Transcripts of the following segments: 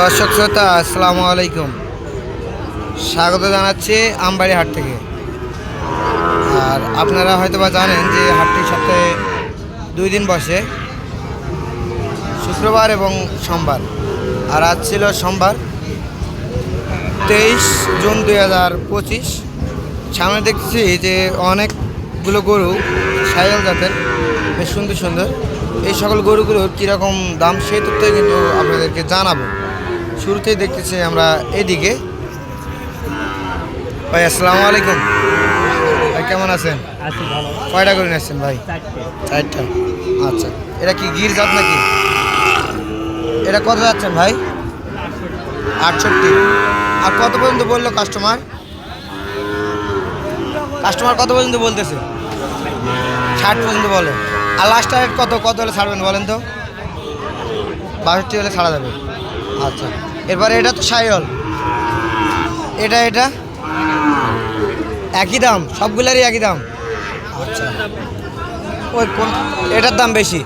দর্শক শ্রোতা, আসসালামু আলাইকুম। স্বাগত জানাচ্ছি আমবাড়ি হাট থেকে। আর আপনারা হয়তো বা জানেন যে হাটটি সপ্তাহে দুই দিন বসে, শুক্রবার এবং সোমবার। আর আজ ছিল সোমবার, তেইশ জুন দুই হাজার পঁচিশ। সামনে দেখছি যে অনেকগুলো গরু সাইল জাতের, বেশ সুন্দর সুন্দর। এই সকল গরুগুলোর কীরকম দাম, সেই তথ্যই কিন্তু আপনাদেরকে জানাব। শুরুতেই দেখতেছি আমরা এদিকে। ভাই আসসালামু আলাইকুম। ভাই কেমন আছেন? কয়টা করে নিয়েছেন ভাই? চারটে। আচ্ছা এটা কি গির জাত নাকি? এটা কত যাচ্ছেন ভাই? আটষট্টি। আর কত পর্যন্ত বলল কাস্টমার কাস্টমার কত পর্যন্ত বলতেছে? ষাট পর্যন্ত বলে। আর লাস্ট রেট কত? কত হলে ছাড়বেন বলেন তো? বাষট্টি হলে ছাড়া যাবে। আচ্ছা। এরপরে এটা তো সাইল এটা এটা? একই দাম, সবগুলোরই একই দাম। আচ্ছা। ওই কোন, এটার দাম বেশি।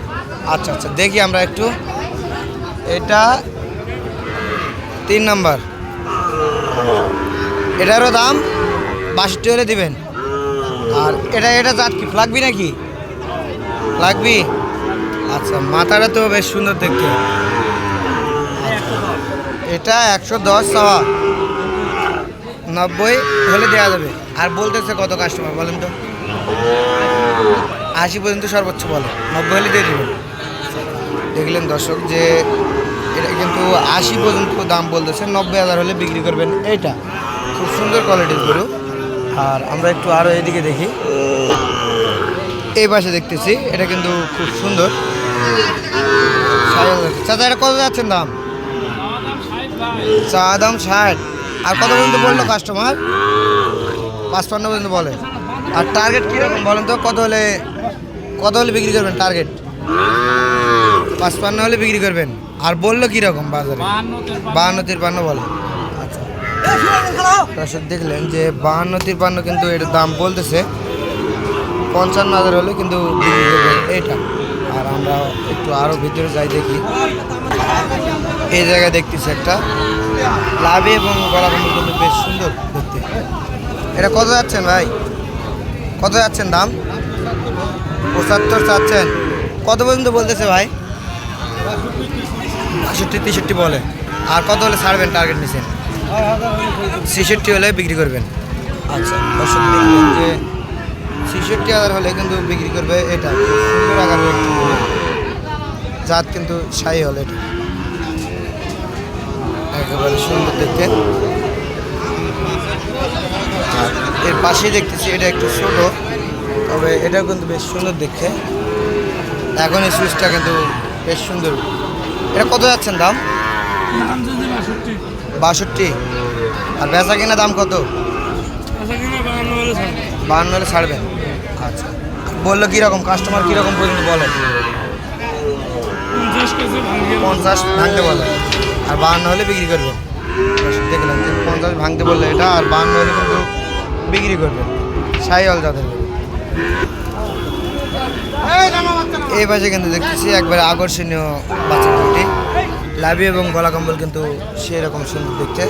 আচ্ছা আচ্ছা দেখি আমরা একটু। এটা তিন নাম্বার। এটারও দাম বাষট্টি হলে দিবেন। আর এটা এটা জাত কি লাগবি নাকি? লাগবি আচ্ছা মাথাটা তো বেশ সুন্দর দেখতে। এটা একশো দশ সাওয়া নব্বই হলে দেওয়া যাবে। আর বলতেছে কত কাস্টমার বলেন তো? আশি পর্যন্ত সর্বোচ্চ বলে। নব্বই হলে দিয়ে দেবেন। দেখলেন দর্শক যে এটা কিন্তু আশি পর্যন্ত দাম বলতেছে, নব্বই হাজার হলে বিক্রি করবেন এইটা খুব সুন্দর কোয়ালিটির গরু। আর আমরা একটু আরও এদিকে দেখি। এই পাশে দেখতেছি, এটা কিন্তু খুব সুন্দর। চাচা, এটা কত যাচ্ছেন দাম? চা দাম ষাট। আর কত পর্যন্ত বলল কাস্টমার পাঁচপান্ন পর্যন্ত বলে। আর টার্গেট কীরকম বলেন তো? কত হলে কত হলে বিক্রি করবেন টার্গেট পাঁচপান্ন হলে বিক্রি করবেন। আর বলল কীরকম বাজারে? বাহান্ন, তিরপান্ন বলে। আচ্ছা। দেখলেন যে বাহান্ন, তিরপান্ন কিন্তু এটার দাম বলতেছে। পঞ্চান্ন হাজার হলে কিন্তু এইটা আর আমরা একটু আরও ভিতরে যাই দেখি। এই জায়গায় দেখতেছি একটা। লাভে এবং গলা কম্বল কিন্তু বেশ সুন্দর দেখতে। এটা কত যাচ্ছেন ভাই? কত যাচ্ছেন দাম? পঁচাত্তর চাচ্ছেন। কত পর্যন্ত বলতেছে ভাই? বাষট্টি, তেষট্টি বলে। আর কত হলে ছাড়বেন টার্গেট নিছেন? ছেষট্টি হলে বিক্রি করবেন। আচ্ছা যে ছেষট্টি হাজার হলে কিন্তু বিক্রি করবে এটা। সুন্দর। জাত কিন্তু সাই হল এটা। একেবারে সুন্দর দেখতে। এর পাশেই দেখতেছি এটা একটু ছোট, তবে এটাও কিন্তু বেশ সুন্দর দেখতে। এখন এই সুইচটা কিন্তু বেশ সুন্দর। এটা কত যাচ্ছেন দাম? বাষট্টি। আর বেচা কিনা দাম কত? বাহান্ন হলে ছাড়বেন। আচ্ছা। বলল কীরকম? কাস্টমার কীরকম পর্যন্ত বলে পঞ্চাশ ভাঙতে বলে। আর বাহান্ন হলে বিক্রি করবে। দেখলাম যে পঞ্চাশ ভাঙতে বললে এটা, আর বাহান্ন হলে কিন্তু বিক্রি করবে। সাই হল যাদের। এই পাশে কিন্তু দেখতেছি একবারে আকর্ষণীয় বাচ্চা দুটি লাভি এবং গলা কম্বল কিন্তু সেরকম সুন্দর দেখতে।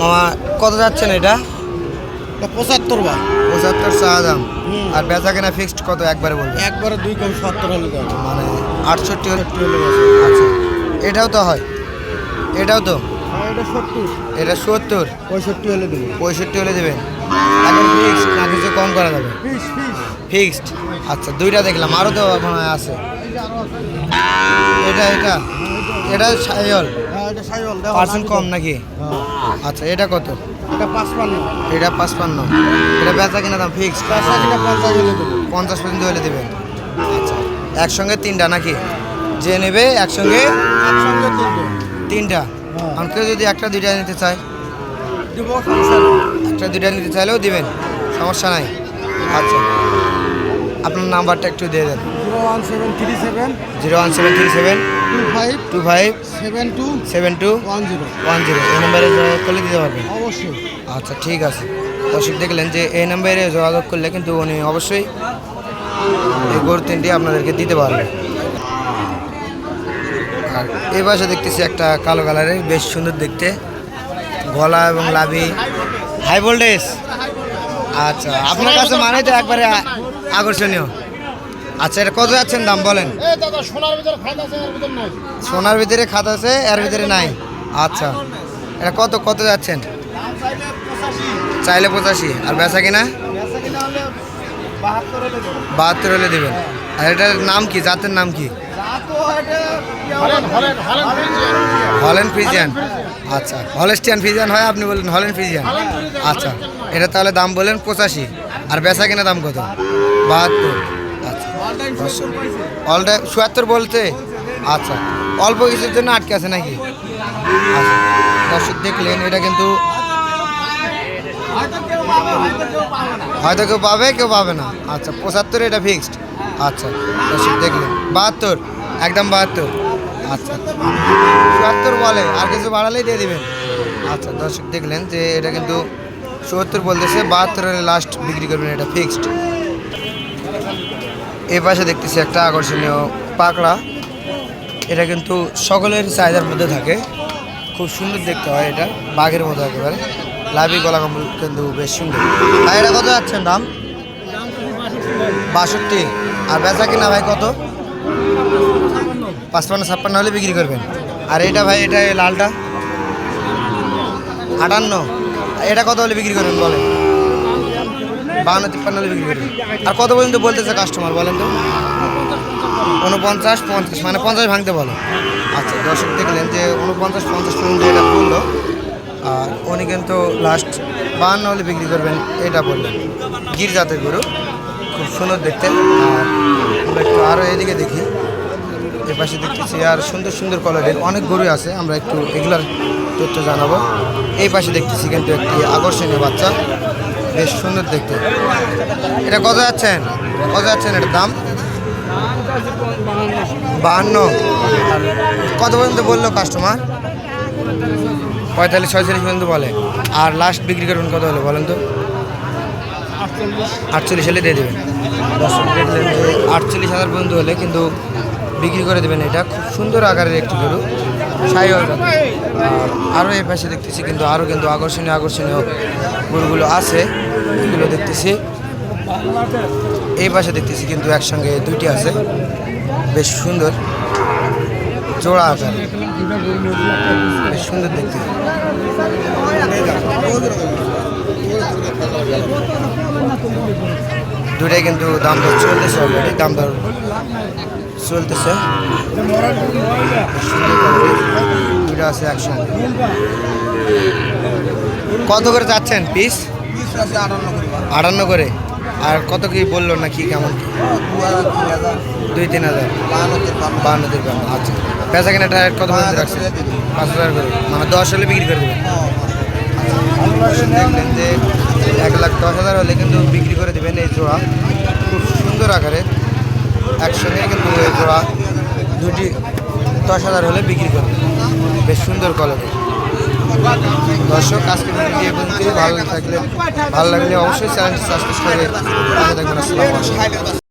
মামা, কত যাচ্ছেন এটা? পঁচাত্তর বার। পঁচাত্তর চা দাম। আর বেচা কেনা ফিক্সড কত? একবারে বলবে। একবারে দুই কম সত্তর হলে মানে আটষট্টি হলে আচ্ছা। এটাও তো হয়। এটাও তো? এটা সত্তর। এটা সত্তর? পঁয়ষট্টি হলে দেবে। পঁয়ষট্টি হলে দেবেন। এখন ফিক্সড না কিছু কম করা যাবে? ফিক্সড আচ্ছা দুইটা দেখলাম। আরও তো মনে হয় আছে। এটা এটা? এটা। সাইল হ্যাঁ এটা দেওয়া পার্সেন্ট কম নাকি? আচ্ছা এটা কত? এটা পাঁচপান্ন। এটা পাঁচপান্ন। এটা বেচা কিনা দাম ফিক্সড চারশো কিনা পঞ্চাশ হলে দেবে। পঞ্চাশ পর্যন্ত হলে দেবেন। আচ্ছা। একসঙ্গে তিনটা নাকি? যে নেবে একসঙ্গে একসঙ্গে তিনটে। তিনটা। হ্যাঁ। আর কেউ যদি একটা দুইটা নিতে চায়? দিব একটা দুইটা নিতে চাইলেও দিবেন। সমস্যা নাই। আচ্ছা। আপনার নাম্বারটা একটু দিয়ে দেন। Zero one seven three seven. Zero one seven three seven. Two five two five seven two seven two one zero one zero এই নাম্বারে যোগাযোগ করলে দিতে পারবেন অবশ্যই। আচ্ছা ঠিক আছে। দর্শক দেখলেন যে এই নাম্বারে যোগাযোগ করলে কিন্তু উনি অবশ্যই এই গরু তিনটি আপনাদেরকে দিতে পারবে। আর এই পাশে দেখতেছি একটা কালো কালারের বেশ সুন্দর দেখতে। গলা এবং লাভি। হাই ভোল্টেজ আচ্ছা আপনার কাছে মানে তো একবারে আকর্ষণীয়। আচ্ছা এটা কত যাচ্ছেন দাম বলেন? সোনার ভিতরে খাতা আছে এর ভিতরে নাই। খাত আছে এর ভিতরে নাই? আচ্ছা। এটা কত কত যাচ্ছেন? চাইলে পঁচাশি। আর বেচা কিনা? বেচা কিনা হলে বাহাত্তর হলে দেবেন। আর এটার নাম কি? জাতের নাম কি? যা তো এটা হলেন হলেন। হলেন হলেন ফ্রিজিয়ান। আচ্ছা। হলেস্টিয়ান ফ্রিজিয়ান হয় আপনি বললেন হলেন ফ্রিজিয়ান? আচ্ছা। এটা তাহলে দাম বললেন পঁচাশি। আর বেচা কিনা দাম কত? বাহাত্তর। অল টাইম চুয়াত্তর বলতে? আচ্ছা। অল্প কিছুর জন্য আটকে আছে নাকি? আচ্ছা। দর্শক দেখলেন, এটা কিন্তু হয়তো কেউ পাবে কেউ পাবে না। আচ্ছা পঁচাত্তর এটা ফিক্সড আচ্ছা দর্শক দেখলেন। বাহাত্তর, একদম বাহাত্তর। আচ্ছা। চুয়াত্তর বলে, আর কিছু বাড়ালেই দিয়ে দেবেন। আচ্ছা দর্শক দেখলেন যে এটা কিন্তু চুয়াত্তর বলতেছে বাহাত্তর হলে লাস্ট বিক্রি করবেন, এটা ফিক্সড এই পাশে দেখতেছি একটা আকর্ষণীয় পাকড়া। এটা কিন্তু সকলের চাহিদার মধ্যে থাকে। খুব সুন্দর দেখতে হয় এটা, বাঘের মতো একেবারে। লাভি গলা কম্বল কিন্তু বেশ সুন্দর। ভাই, এটা কত যাচ্ছেন দাম? বাষট্টি। আর বেচা কিনা ভাই কত? পাঁচপান্ন, ছাপ্পান্ন হলে বিক্রি করবেন। আর এটা ভাই, এটা লালটা? আটান্ন। এটা কত হলে বিক্রি করবেন বলেন? বাহান্ন, তিপ্পান্ন বিক্রি করবেন আর কত পর্যন্ত বলতেছে কাস্টমার বলেন তো? উনপঞ্চাশ, পঞ্চাশ মানে পঞ্চাশ ভাঙতে বলো। আচ্ছা দর্শক দেখলেন যে উনপঞ্চাশ, পঞ্চাশ পর্যন্ত এটা বলল আর উনি কিন্তু লাস্ট বাহান্ন হলে বিক্রি করবেন, এটা বললেন। গির জাতের গরু, খুব সুন্দর দেখতে। আর আমরা একটু আরও এদিকে দেখি। এ পাশে দেখতেছি, আর সুন্দর সুন্দর কালারের অনেক গরু আছে। আমরা একটু এগুলার তথ্য জানাব। এই পাশে দেখতেছি কিন্তু একটি আকর্ষণীয় বাচ্চা। বেশ সুন্দর দেখতে। এটা কত যাচ্ছেন? কত যাচ্ছেন এটার দাম? বাহান্ন। কত পর্যন্ত বলল কাস্টমার পঁয়তাল্লিশ, ছয়চল্লিশ পর্যন্ত বলে। আর লাস্ট বিক্রি করবেন কত হলে বলেন তো? আটচল্লিশ হলে দিয়ে দেবেন। আটচল্লিশ হাজার পর্যন্ত হলে কিন্তু বিক্রি করে দেবেন এটা। খুব সুন্দর আকারের একটি গরু। সাই আর আরও এই পাশে দেখতেছি কিন্তু আরও কিন্তু আকর্ষণীয় আকর্ষণীয় গরুগুলো আছে, এগুলো দেখতেছি। এই পাশে দেখতেছি কিন্তু একসঙ্গে দুইটি আছে, বেশ সুন্দর। জোড়া আকার, বেশ সুন্দর দেখতে। দুটাই কিন্তু দাম দর চলতেছে অলরেডি দাম দর চলতেছে। আছে একসঙ্গে কত করে যাচ্ছেন পিস আটান্ন করে। আর কত কি বলল না কি কেমন? দুই, তিন হাজার। বাহান্ন তিরপান্ন আচ্ছা। বেচা কিনা টায়ার কত পর্যন্ত রাখছে পাঁচ হাজার করে। মানে দশ হলে বিক্রি করে দেবেন? দেখলেন যে এক লাখ দশ হাজার হলে কিন্তু বিক্রি করে দেবেন এই জোড়া। খুব সুন্দর আকারে। একসঙ্গে কিন্তু এই জোড়া দুটি দশ হাজার হলে বিক্রি করবে। বেশ সুন্দর কলরে দর্শক, আজকে ভিডিও এবং ভালো থাকলে, ভালো লাগলে অবশ্যই চ্যানেলটি সাবস্ক্রাইব করে থাকবেন। আসসালামু